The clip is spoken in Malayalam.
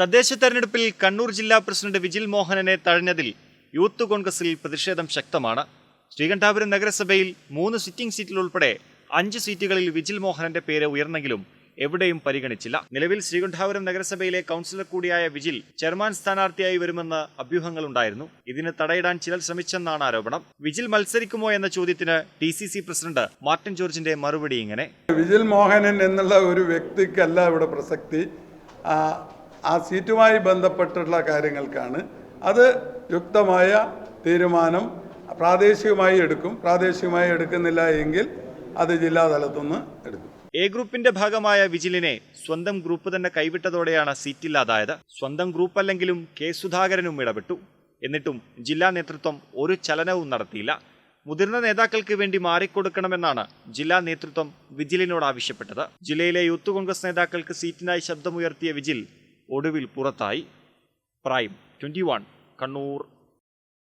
തദ്ദേശ തെരഞ്ഞെടുപ്പിൽ കണ്ണൂർ ജില്ലാ പ്രസിഡന്റ് വിജിൽ മോഹനനെ തഴഞ്ഞതിൽ യൂത്ത് കോൺഗ്രസിൽ പ്രതിഷേധം ശക്തമാണ്. ശ്രീകണ്ഠാപുരം നഗരസഭയിൽ മൂന്ന് സിറ്റിംഗ് സീറ്റിൽ ഉൾപ്പെടെ അഞ്ച് സീറ്റുകളിൽ വിജിൽ മോഹനന്റെ പേര് ഉയർന്നെങ്കിലും എവിടെയും പരിഗണിച്ചില്ല. നിലവിൽ ശ്രീകണ്ഠാപുരം നഗരസഭയിലെ കൗൺസിലർ കൂടിയായ വിജിൽ ചെയർമാൻ സ്ഥാനാർത്ഥിയായി വരുമെന്ന് അഭ്യൂഹങ്ങളുണ്ടായിരുന്നു. ഇതിന് തടയിടാൻ ചിലർ ശ്രമിച്ചെന്നാണ് ആരോപണം. വിജിൽ മത്സരിക്കുമോ എന്ന ചോദ്യത്തിന് D C C president Martin ജോർജിന്റെ മറുപടി ഇങ്ങനെ. വിജിൽ മോഹനൻ എന്നുള്ള ഒരു വ്യക്തിക്കല്ല ഇവിടെ പ്രസക്തി. ആ, സീറ്റുമായി ബന്ധപ്പെട്ടുള്ള കാര്യങ്ങൾക്കാണ് അത് യുക്തമായ തീരുമാനം പ്രാദേശികമായി എടുക്കും. പ്രാദേശികമായി എടുക്കുന്നില്ല എങ്കിൽ അത് ജില്ലാ തലത്തുനിന്ന് എടുക്കും. എ ഗ്രൂപ്പിന്റെ ഭാഗമായ വിജിലിനെ സ്വന്തം ഗ്രൂപ്പ് തന്നെ കൈവിട്ടതോടെയാണ് സീറ്റില്ലാതായത്. സ്വന്തം ഗ്രൂപ്പ് അല്ലെങ്കിലും കെ സുധാകരനും ഇടപെട്ടു. എന്നിട്ടും ജില്ലാ നേതൃത്വം ഒരു ചലനവും നടത്തിയില്ല. മുതിർന്ന നേതാക്കൾക്ക് വേണ്ടി മാറിക്കൊടുക്കണമെന്നാണ് ജില്ലാ നേതൃത്വം വിജിലിനോട് ആവശ്യപ്പെട്ടത്. ജില്ലയിലെ യൂത്ത് കോൺഗ്രസ് നേതാക്കൾക്ക് സീറ്റിനായി ശബ്ദമുയർത്തിയ വിജിൽ ഒടുവിൽ പുറത്തായി. Prime one Kannur